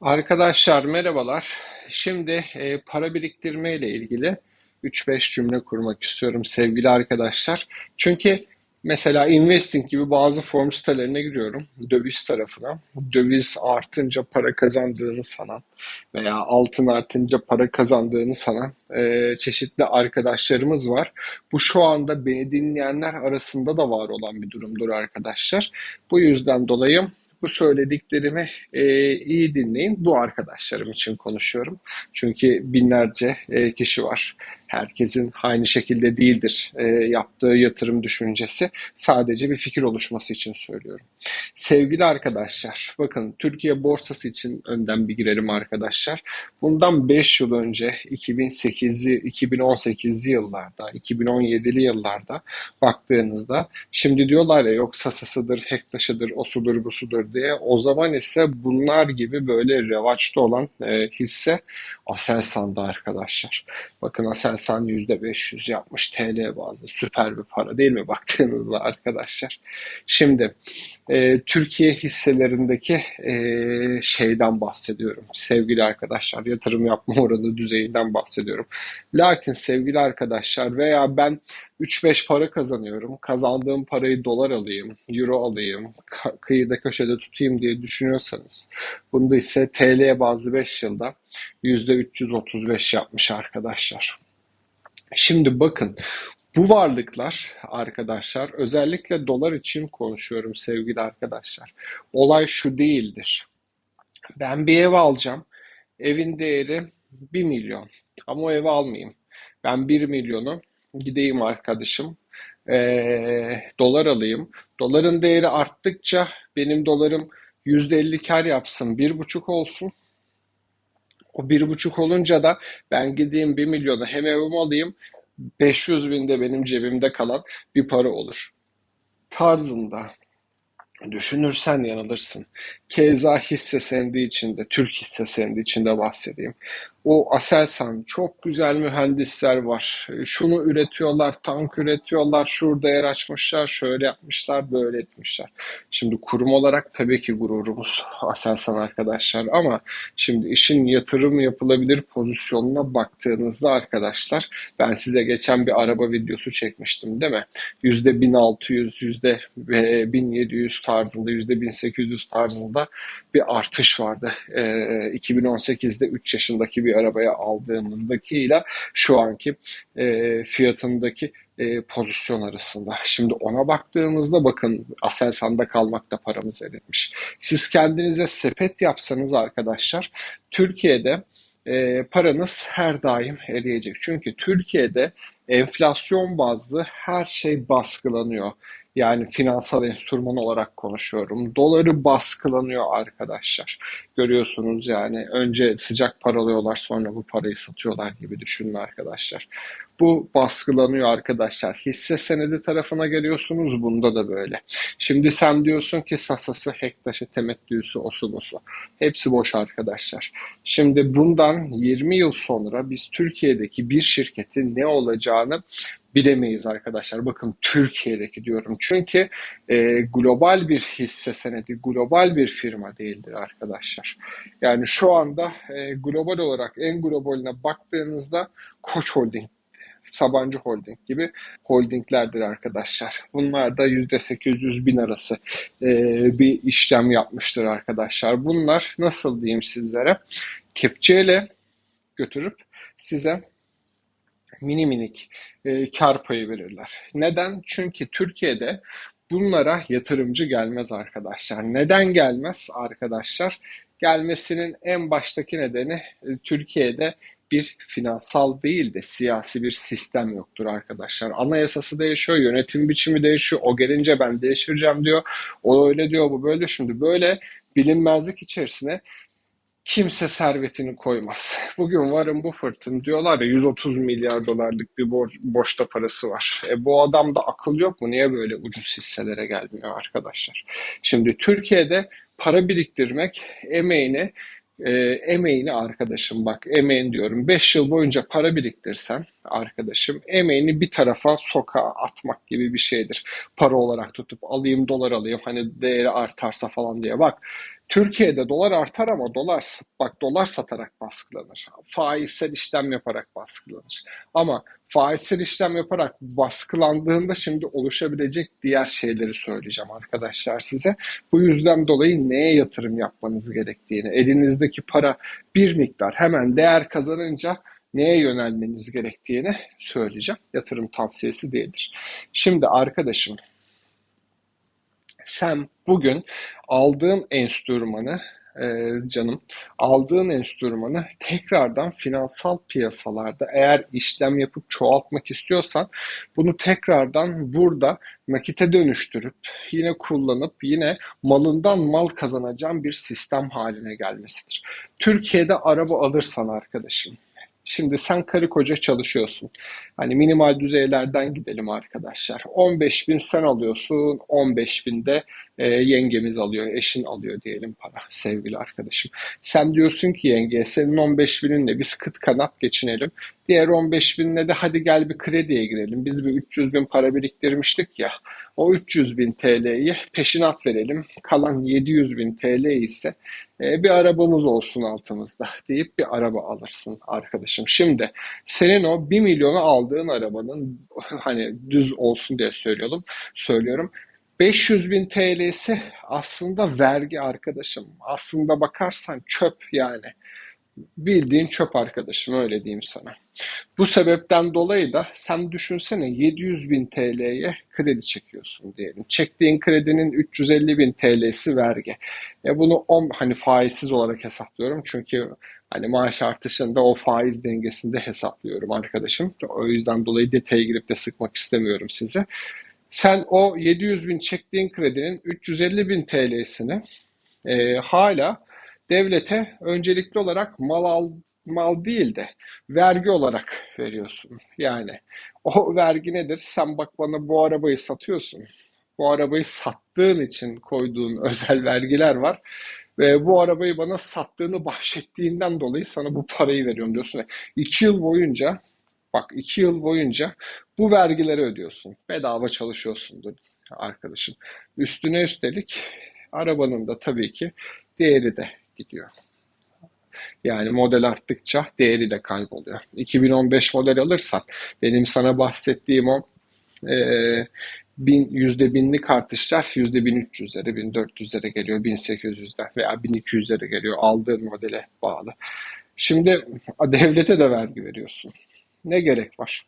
Arkadaşlar merhabalar. Şimdi e, para biriktirme ile ilgili 3-5 cümle kurmak istiyorum sevgili arkadaşlar. Çünkü mesela investing gibi bazı form sitelerine giriyorum. Döviz tarafına. Döviz artınca para kazandığını sanan veya altın artınca para kazandığını sanan e, çeşitli arkadaşlarımız var. Bu şu anda beni dinleyenler arasında da var olan bir durumdur arkadaşlar. Bu yüzden dolayı bu söylediklerimi e, iyi dinleyin. Bu arkadaşlarım için konuşuyorum. Çünkü binlerce e, kişi var. Herkesin aynı şekilde değildir e, yaptığı yatırım düşüncesi. Sadece bir fikir oluşması için söylüyorum. Sevgili arkadaşlar, bakın Türkiye borsası için önden bir girelim arkadaşlar. Bundan 5 yıl önce 2008'li, 2018'li yıllarda, 2017'li yıllarda baktığınızda şimdi diyorlar ya yok sasasıdır, hektaşıdır, osudur, busudur diye. O zaman ise bunlar gibi böyle revaçta olan e, hisse Aselsan'da arkadaşlar. Bakın Aselsan %500 yapmış TL bazlı. Süper bir para değil mi baktığınızda arkadaşlar? Şimdi e, Türkiye hisselerindeki e, şeyden bahsediyorum. Sevgili arkadaşlar yatırım yapma oranı düzeyinden bahsediyorum. Lakin sevgili arkadaşlar veya ben 3-5 para kazanıyorum. Kazandığım parayı dolar alayım, euro alayım, kıyıda köşede tutayım diye düşünüyorsanız. Bunda ise TL bazı 5 yılda %335 yapmış arkadaşlar. Şimdi bakın bu varlıklar arkadaşlar özellikle dolar için konuşuyorum sevgili arkadaşlar. Olay şu değildir. Ben bir ev alacağım. Evin değeri 1 milyon. Ama o evi almayayım. Ben 1 milyonu gideyim arkadaşım ee, dolar alayım. Doların değeri arttıkça benim dolarım %50 kar yapsın. bir buçuk olsun. O bir buçuk olunca da ben gideyim bir milyonu hem evimi alayım 500 bin de benim cebimde kalan bir para olur. Tarzında Düşünürsen yanılırsın. Keza hisse senedi içinde, Türk hisse senedi içinde bahsedeyim. O Aselsan çok güzel mühendisler var. Şunu üretiyorlar, tank üretiyorlar, şurada yer açmışlar, şöyle yapmışlar, böyle etmişler. Şimdi kurum olarak tabii ki gururumuz Aselsan arkadaşlar ama şimdi işin yatırım yapılabilir pozisyonuna baktığınızda arkadaşlar ben size geçen bir araba videosu çekmiştim değil mi? %1600, %1700 tarzında, %1800 tarzında bir artış vardı. E, 2018'de 3 yaşındaki bir arabaya aldığımızdakiyle şu anki e, fiyatındaki e, pozisyon arasında. Şimdi ona baktığımızda bakın Aselsan'da kalmakta paramız eritmiş. Siz kendinize sepet yapsanız arkadaşlar Türkiye'de e, paranız her daim eriyecek. Çünkü Türkiye'de enflasyon bazlı her şey baskılanıyor. Yani finansal enstrüman olarak konuşuyorum. Doları baskılanıyor arkadaşlar. Görüyorsunuz yani önce sıcak paralıyorlar sonra bu parayı satıyorlar gibi düşünün arkadaşlar. Bu baskılanıyor arkadaşlar. Hisse senedi tarafına geliyorsunuz bunda da böyle. Şimdi sen diyorsun ki sasası, hektaşı, temettüsü, osu busu. Hepsi boş arkadaşlar. Şimdi bundan 20 yıl sonra biz Türkiye'deki bir şirketin ne olacağını bilemeyiz arkadaşlar. Bakın Türkiye'deki diyorum. Çünkü e, global bir hisse senedi, global bir firma değildir arkadaşlar. Yani şu anda e, global olarak en globaline baktığınızda Koç Holding Sabancı Holding gibi holdinglerdir arkadaşlar. Bunlar da %800 bin arası e, bir işlem yapmıştır arkadaşlar. Bunlar nasıl diyeyim sizlere? Kepçeyle götürüp size mini minik e, kar payı verirler. Neden? Çünkü Türkiye'de bunlara yatırımcı gelmez arkadaşlar. Neden gelmez arkadaşlar? Gelmesinin en baştaki nedeni e, Türkiye'de bir finansal değil de siyasi bir sistem yoktur arkadaşlar. Anayasası değişiyor, yönetim biçimi değişiyor. O gelince ben değiştireceğim diyor. O öyle diyor, bu böyle. Şimdi böyle bilinmezlik içerisine kimse servetini koymaz. Bugün Warren Buffett'ın diyorlar ya 130 milyar dolarlık bir borç, boşta parası var. E bu adamda akıl yok mu? Niye böyle ucuz hisselere gelmiyor arkadaşlar? Şimdi Türkiye'de para biriktirmek emeğini e, emeğini arkadaşım bak emeğin diyorum 5 yıl boyunca para biriktirsen arkadaşım emeğini bir tarafa sokağa atmak gibi bir şeydir. Para olarak tutup alayım dolar alayım hani değeri artarsa falan diye bak Türkiye'de dolar artar ama dolar bak dolar satarak baskılanır. Faizsel işlem yaparak baskılanır. Ama faizsel işlem yaparak baskılandığında şimdi oluşabilecek diğer şeyleri söyleyeceğim arkadaşlar size. Bu yüzden dolayı neye yatırım yapmanız gerektiğini, elinizdeki para bir miktar hemen değer kazanınca neye yönelmeniz gerektiğini söyleyeceğim. Yatırım tavsiyesi değildir. Şimdi arkadaşım sen bugün aldığın enstrümanı e, canım aldığın enstrümanı tekrardan finansal piyasalarda eğer işlem yapıp çoğaltmak istiyorsan bunu tekrardan burada nakite dönüştürüp yine kullanıp yine malından mal kazanacağın bir sistem haline gelmesidir. Türkiye'de araba alırsan arkadaşım Şimdi sen karı koca çalışıyorsun. Hani minimal düzeylerden gidelim arkadaşlar. 15 bin sen alıyorsun, 15 bin de e, yengemiz alıyor, eşin alıyor diyelim para sevgili arkadaşım. Sen diyorsun ki yenge senin 15 bininle biz kıt kanat geçinelim. Diğer 15 binle de hadi gel bir krediye girelim. Biz bir 300 bin para biriktirmiştik ya. O 300 bin TL'yi peşinat verelim. Kalan 700 bin TL ise e, bir arabamız olsun altımızda deyip bir araba alırsın arkadaşım. Şimdi senin o 1 milyonu aldığın arabanın hani düz olsun diye söylüyorum. Söylüyorum. 500 bin TL'si aslında vergi arkadaşım. Aslında bakarsan çöp yani. Bildiğin çöp arkadaşım öyle diyeyim sana. Bu sebepten dolayı da sen düşünsene 700 bin TL'ye kredi çekiyorsun diyelim. Çektiğin kredinin 350 bin TL'si vergi. E bunu 10 hani faizsiz olarak hesaplıyorum çünkü hani maaş artışında o faiz dengesinde hesaplıyorum arkadaşım. O yüzden dolayı detaya girip de sıkmak istemiyorum size. Sen o 700 bin çektiğin kredinin 350 bin TL'sini e, hala devlete öncelikli olarak mal al, mal değil de vergi olarak veriyorsun. Yani o vergi nedir? Sen bak bana bu arabayı satıyorsun. Bu arabayı sattığın için koyduğun özel vergiler var. Ve bu arabayı bana sattığını bahşettiğinden dolayı sana bu parayı veriyorum diyorsun. İki yıl boyunca bak iki yıl boyunca bu vergileri ödüyorsun. Bedava çalışıyorsundur arkadaşım. Üstüne üstelik arabanın da tabii ki değeri de gidiyor. Yani model arttıkça değeri de kayboluyor. 2015 model alırsan benim sana bahsettiğim o e, bin, yüzde binlik artışlar yüzde 1300'lere, 1400'lere geliyor, 1800'den veya 1200'lere geliyor aldığın modele bağlı. Şimdi devlete de vergi veriyorsun. Ne gerek var?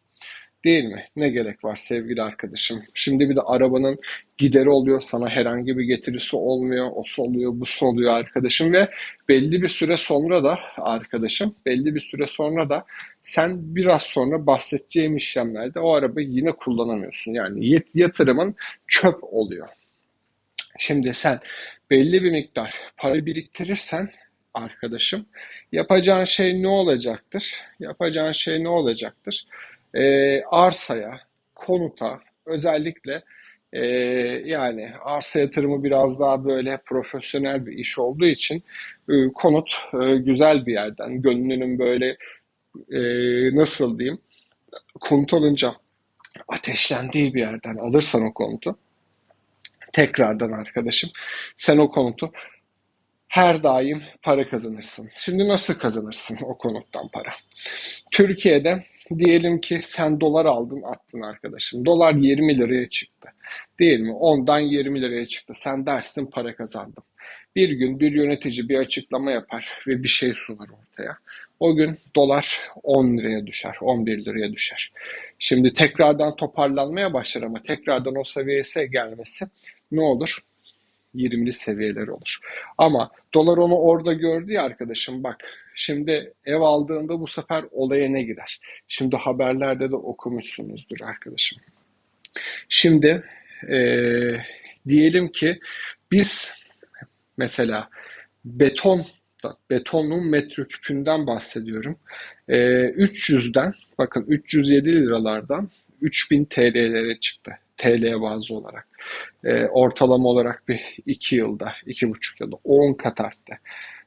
Değil mi? Ne gerek var sevgili arkadaşım? Şimdi bir de arabanın gideri oluyor, sana herhangi bir getirisi olmuyor, o oluyor, bu oluyor arkadaşım ve belli bir süre sonra da arkadaşım, belli bir süre sonra da sen biraz sonra bahsedeceğim işlemlerde o arabayı yine kullanamıyorsun. Yani yatırımın çöp oluyor. Şimdi sen belli bir miktar para biriktirirsen arkadaşım yapacağın şey ne olacaktır? Yapacağın şey ne olacaktır? E, arsaya, konuta özellikle e, yani arsa yatırımı biraz daha böyle profesyonel bir iş olduğu için e, konut e, güzel bir yerden gönlünün böyle e, nasıl diyeyim konut alınca ateşlendiği bir yerden alırsan o konutu tekrardan arkadaşım sen o konutu her daim para kazanırsın. Şimdi nasıl kazanırsın o konuttan para? Türkiye'de Diyelim ki sen dolar aldın attın arkadaşım. Dolar 20 liraya çıktı. Değil mi? Ondan 20 liraya çıktı. Sen dersin para kazandım. Bir gün bir yönetici bir açıklama yapar ve bir şey sunar ortaya. O gün dolar 10 liraya düşer, 11 liraya düşer. Şimdi tekrardan toparlanmaya başlar ama tekrardan o seviyeye gelmesi ne olur? 20'li seviyeler olur. Ama dolar onu orada gördü ya arkadaşım bak şimdi ev aldığında bu sefer olaya ne girer? Şimdi haberlerde de okumuşsunuzdur arkadaşım. Şimdi e, diyelim ki biz mesela beton betonun metreküpünden bahsediyorum. E, 300'den bakın 307 liralardan 3000 TL'lere çıktı. TL bazı olarak. E, ortalama olarak bir 2 yılda, 2,5 yılda 10 kat arttı.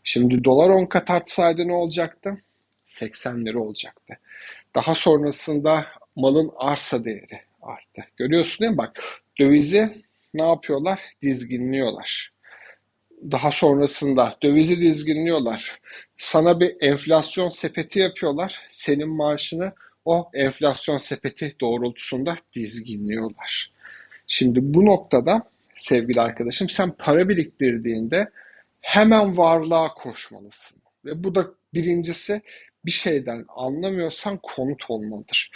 Şimdi dolar 10 kat artsaydı ne olacaktı? 80 lira olacaktı. Daha sonrasında malın arsa değeri arttı. Görüyorsun değil mi? Bak dövizi ne yapıyorlar? Dizginliyorlar. Daha sonrasında dövizi dizginliyorlar. Sana bir enflasyon sepeti yapıyorlar. Senin maaşını o enflasyon sepeti doğrultusunda dizginliyorlar. Şimdi bu noktada sevgili arkadaşım sen para biriktirdiğinde hemen varlığa koşmalısın. Ve bu da birincisi bir şeyden anlamıyorsan konut olmalıdır.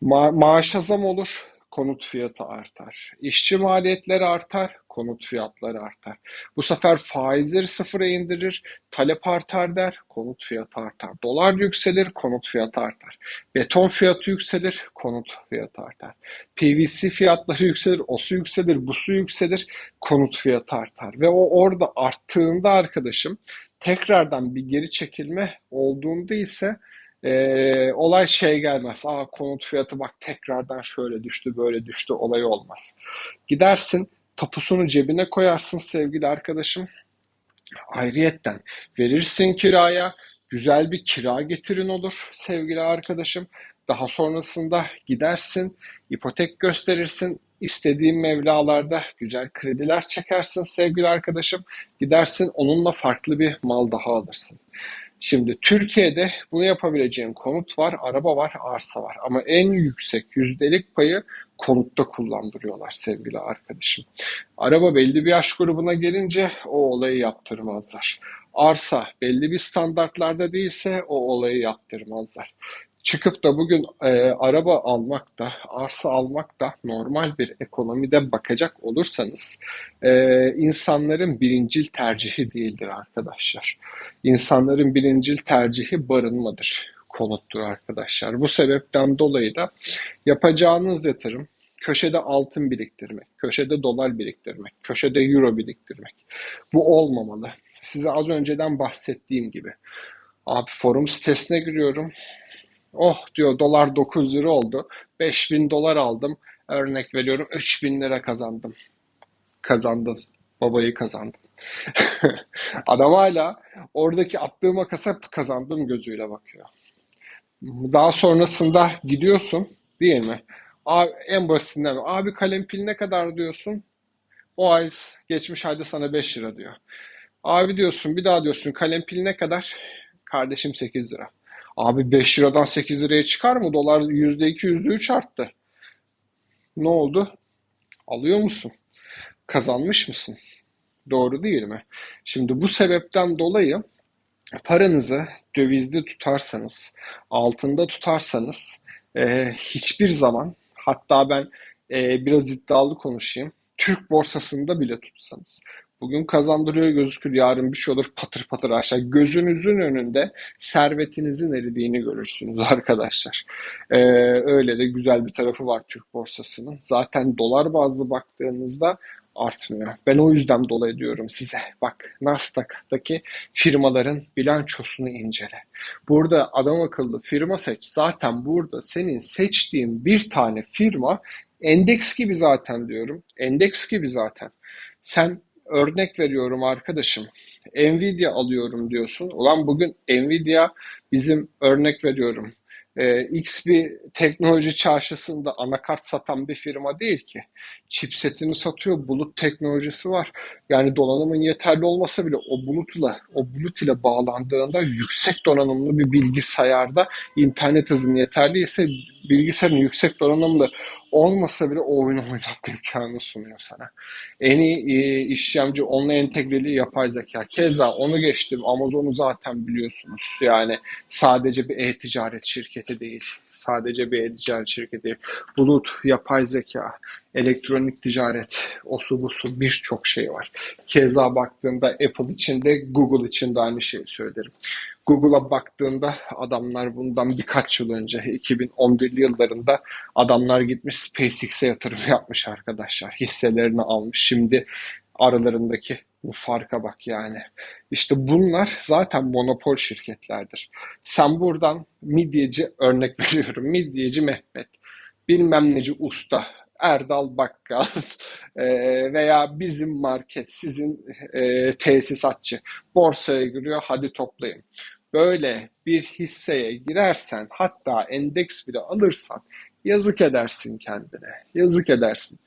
Ma maaşa zam olur, konut fiyatı artar. İşçi maliyetleri artar, konut fiyatları artar. Bu sefer faizleri sıfıra indirir, talep artar der, konut fiyatı artar. Dolar yükselir, konut fiyatı artar. Beton fiyatı yükselir, konut fiyatı artar. PVC fiyatları yükselir, o su yükselir, bu su yükselir, konut fiyatı artar. Ve o orada arttığında arkadaşım tekrardan bir geri çekilme olduğunda ise e, olay şey gelmez. Aa konut fiyatı bak tekrardan şöyle düştü böyle düştü olayı olmaz. Gidersin tapusunu cebine koyarsın sevgili arkadaşım. Ayrıyetten verirsin kiraya. Güzel bir kira getirin olur sevgili arkadaşım. Daha sonrasında gidersin, ipotek gösterirsin, istediğin mevlalarda güzel krediler çekersin sevgili arkadaşım. Gidersin onunla farklı bir mal daha alırsın. Şimdi Türkiye'de bunu yapabileceğin konut var, araba var, arsa var. Ama en yüksek yüzdelik payı konutta kullandırıyorlar sevgili arkadaşım. Araba belli bir yaş grubuna gelince o olayı yaptırmazlar. Arsa belli bir standartlarda değilse o olayı yaptırmazlar çıkıp da bugün e, araba almak da, arsa almak da normal bir ekonomide bakacak olursanız e, insanların birincil tercihi değildir arkadaşlar. İnsanların birincil tercihi barınmadır, konuttur arkadaşlar. Bu sebepten dolayı da yapacağınız yatırım köşede altın biriktirmek, köşede dolar biriktirmek, köşede euro biriktirmek. Bu olmamalı. Size az önceden bahsettiğim gibi. Abi forum sitesine giriyorum. Oh diyor dolar 9 lira oldu. 5000 dolar aldım. Örnek veriyorum 3000 lira kazandım. Kazandın. Babayı kazandın. Adam hala oradaki attığı makasa kazandım gözüyle bakıyor. Daha sonrasında gidiyorsun değil mi? Abi, en basitinden abi kalem pil ne kadar diyorsun? O ay geçmiş ayda sana 5 lira diyor. Abi diyorsun bir daha diyorsun kalem pil ne kadar? Kardeşim 8 lira. Abi 5 liradan 8 liraya çıkar mı? Dolar %2, %3 arttı. Ne oldu? Alıyor musun? Kazanmış mısın? Doğru değil mi? Şimdi bu sebepten dolayı paranızı dövizde tutarsanız, altında tutarsanız e, hiçbir zaman hatta ben e, biraz iddialı konuşayım. Türk borsasında bile tutsanız Bugün kazandırıyor gözükür, yarın bir şey olur patır patır aşağı. Gözünüzün önünde servetinizin eridiğini görürsünüz arkadaşlar. Ee, öyle de güzel bir tarafı var Türk borsasının. Zaten dolar bazlı baktığınızda artmıyor. Ben o yüzden dolayı diyorum size. Bak Nasdaq'taki firmaların bilançosunu incele. Burada adam akıllı firma seç. Zaten burada senin seçtiğin bir tane firma endeks gibi zaten diyorum. Endeks gibi zaten. Sen örnek veriyorum arkadaşım. Nvidia alıyorum diyorsun. Ulan bugün Nvidia bizim örnek veriyorum. Ee, X bir teknoloji çarşısında anakart satan bir firma değil ki. Chipsetini satıyor, bulut teknolojisi var. Yani donanımın yeterli olmasa bile o bulutla, o bulut ile bağlandığında yüksek donanımlı bir bilgisayarda internet hızın yeterliyse bilgisayarın yüksek donanımlı olmasa bile o oyunu oynatma imkanı sunuyor sana. En iyi e, işlemci onunla entegreli yapay zeka. Keza onu geçtim. Amazon'u zaten biliyorsunuz. Yani sadece bir e-ticaret şirketi değil. Sadece bir e-ticaret şirketi. Bulut, yapay zeka, elektronik ticaret, osu busu birçok şey var. Keza baktığında Apple için de Google için de aynı şeyi söylerim. Google'a baktığında adamlar bundan birkaç yıl önce 2011'li yıllarında adamlar gitmiş SpaceX'e yatırım yapmış arkadaşlar. Hisselerini almış. Şimdi aralarındaki bu farka bak yani. İşte bunlar zaten monopol şirketlerdir. Sen buradan midyeci örnek veriyorum. Midyeci Mehmet. Bilmem neci usta. Erdal Bakkal veya bizim market, sizin e, tesisatçı borsaya giriyor hadi toplayın böyle bir hisseye girersen hatta endeks bile alırsan yazık edersin kendine. Yazık edersin.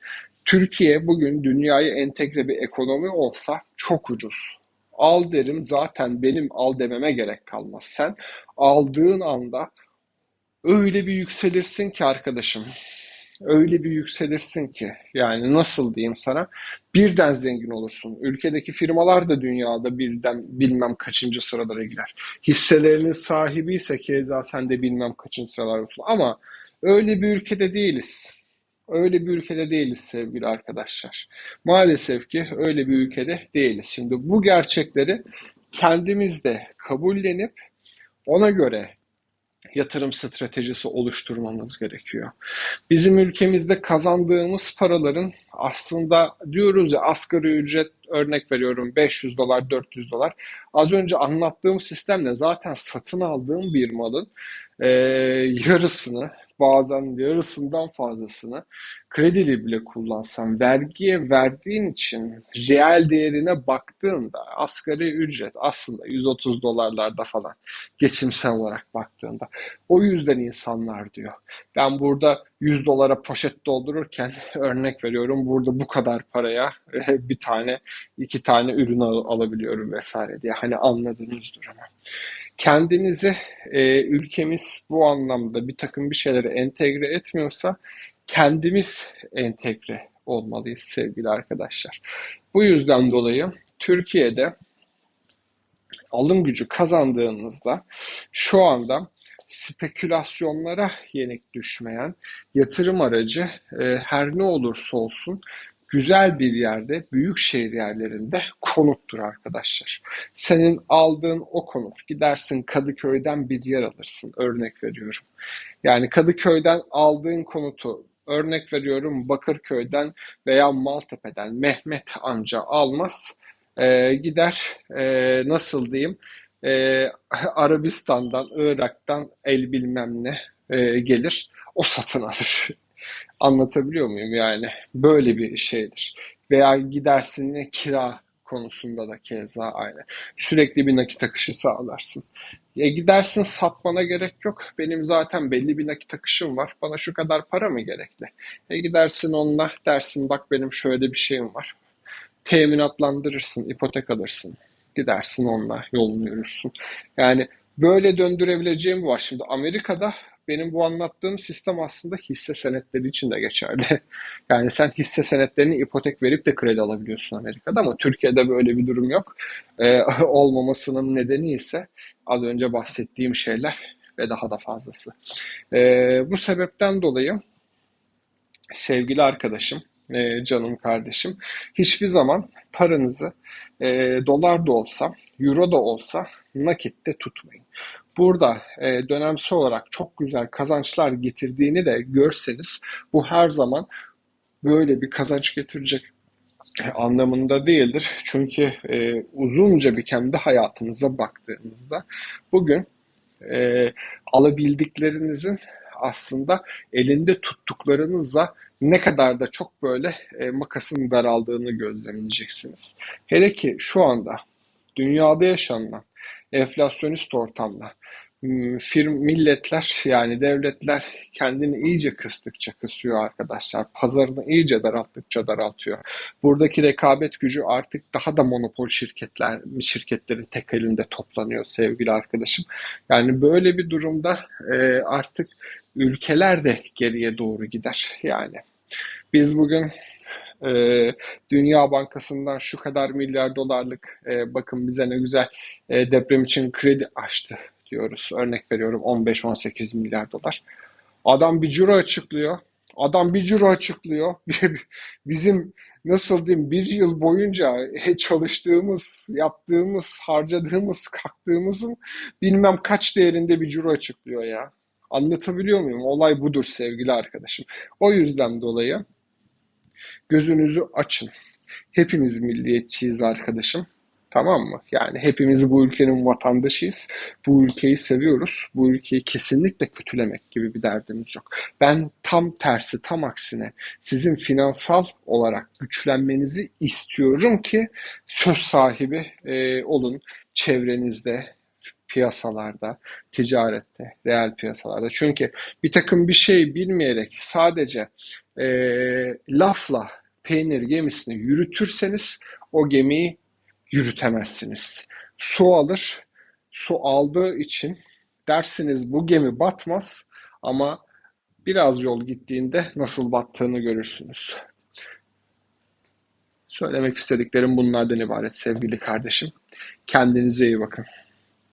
Türkiye bugün dünyaya entegre bir ekonomi olsa çok ucuz. Al derim zaten benim al dememe gerek kalmaz. Sen aldığın anda öyle bir yükselirsin ki arkadaşım. Öyle bir yükselirsin ki yani nasıl diyeyim sana birden zengin olursun. Ülkedeki firmalar da dünyada birden bilmem kaçıncı sıralara girer. Hisselerinin sahibi ise keza sen de bilmem kaçıncı sıralar olsun. Ama öyle bir ülkede değiliz. Öyle bir ülkede değiliz sevgili arkadaşlar. Maalesef ki öyle bir ülkede değiliz. Şimdi bu gerçekleri kendimiz de kabullenip ona göre yatırım stratejisi oluşturmamız gerekiyor. Bizim ülkemizde kazandığımız paraların aslında diyoruz ya asgari ücret örnek veriyorum 500 dolar 400 dolar. Az önce anlattığım sistemle zaten satın aldığım bir malın e, yarısını bazen yarısından fazlasını krediyle bile kullansan vergiye verdiğin için reel değerine baktığında asgari ücret aslında 130 dolarlarda falan geçimsel olarak baktığında o yüzden insanlar diyor ben burada 100 dolara poşet doldururken örnek veriyorum burada bu kadar paraya bir tane iki tane ürün al alabiliyorum vesaire. diye hani anladığınız durumu kendinizi e, ülkemiz bu anlamda bir takım bir şeyleri entegre etmiyorsa kendimiz entegre olmalıyız sevgili arkadaşlar. Bu yüzden dolayı Türkiye'de alım gücü kazandığınızda şu anda spekülasyonlara yenik düşmeyen yatırım aracı e, her ne olursa olsun güzel bir yerde, büyük şehir yerlerinde konuttur arkadaşlar. Senin aldığın o konut, gidersin Kadıköy'den bir yer alırsın, örnek veriyorum. Yani Kadıköy'den aldığın konutu, örnek veriyorum Bakırköy'den veya Maltepe'den Mehmet amca almaz, e, gider e, nasıl diyeyim, e, Arabistan'dan, Irak'tan el bilmem ne e, gelir, o satın alır. Anlatabiliyor muyum yani? Böyle bir şeydir. Veya gidersin kira konusunda da keza aynı. Sürekli bir nakit akışı sağlarsın. Ya gidersin satmana gerek yok. Benim zaten belli bir nakit akışım var. Bana şu kadar para mı gerekli? E gidersin onunla dersin bak benim şöyle bir şeyim var. Teminatlandırırsın, ipotek alırsın. Gidersin onunla yolunu yürürsün. Yani böyle döndürebileceğim var. Şimdi Amerika'da benim bu anlattığım sistem aslında hisse senetleri için de geçerli. Yani sen hisse senetlerini ipotek verip de kredi alabiliyorsun Amerika'da ama Türkiye'de böyle bir durum yok. Ee, olmamasının nedeni ise az önce bahsettiğim şeyler ve daha da fazlası. Ee, bu sebepten dolayı sevgili arkadaşım, e, canım kardeşim, hiçbir zaman paranızı e, dolar da olsa, euro da olsa nakitte tutmayın burada e, dönemsel olarak çok güzel kazançlar getirdiğini de görseniz bu her zaman böyle bir kazanç getirecek anlamında değildir. Çünkü e, uzunca bir kendi hayatınıza baktığınızda bugün e, alabildiklerinizin aslında elinde tuttuklarınızla ne kadar da çok böyle e, makasın daraldığını gözlemleyeceksiniz. Hele ki şu anda dünyada yaşanan enflasyonist ortamda hmm, firm milletler yani devletler kendini iyice kıstıkça kısıyor arkadaşlar. Pazarını iyice daralttıkça daraltıyor. Buradaki rekabet gücü artık daha da monopol şirketler şirketlerin tek elinde toplanıyor sevgili arkadaşım. Yani böyle bir durumda e, artık ülkeler de geriye doğru gider. Yani biz bugün e, Dünya Bankası'ndan şu kadar milyar dolarlık e, bakın bize ne güzel e, deprem için kredi açtı diyoruz. Örnek veriyorum 15-18 milyar dolar. Adam bir ciro açıklıyor. Adam bir ciro açıklıyor. Bizim nasıl diyeyim bir yıl boyunca çalıştığımız, yaptığımız, harcadığımız, kalktığımızın bilmem kaç değerinde bir ciro açıklıyor ya. Anlatabiliyor muyum? Olay budur sevgili arkadaşım. O yüzden dolayı Gözünüzü açın. Hepimiz milliyetçiyiz arkadaşım. Tamam mı? Yani hepimiz bu ülkenin vatandaşıyız. Bu ülkeyi seviyoruz. Bu ülkeyi kesinlikle kötülemek gibi bir derdimiz yok. Ben tam tersi, tam aksine sizin finansal olarak güçlenmenizi istiyorum ki söz sahibi e, olun çevrenizde, piyasalarda, ticarette, reel piyasalarda. Çünkü bir takım bir şey bilmeyerek sadece e, lafla peynir gemisini yürütürseniz o gemiyi yürütemezsiniz. Su alır, su aldığı için dersiniz bu gemi batmaz ama biraz yol gittiğinde nasıl battığını görürsünüz. Söylemek istediklerim bunlardan ibaret sevgili kardeşim. Kendinize iyi bakın.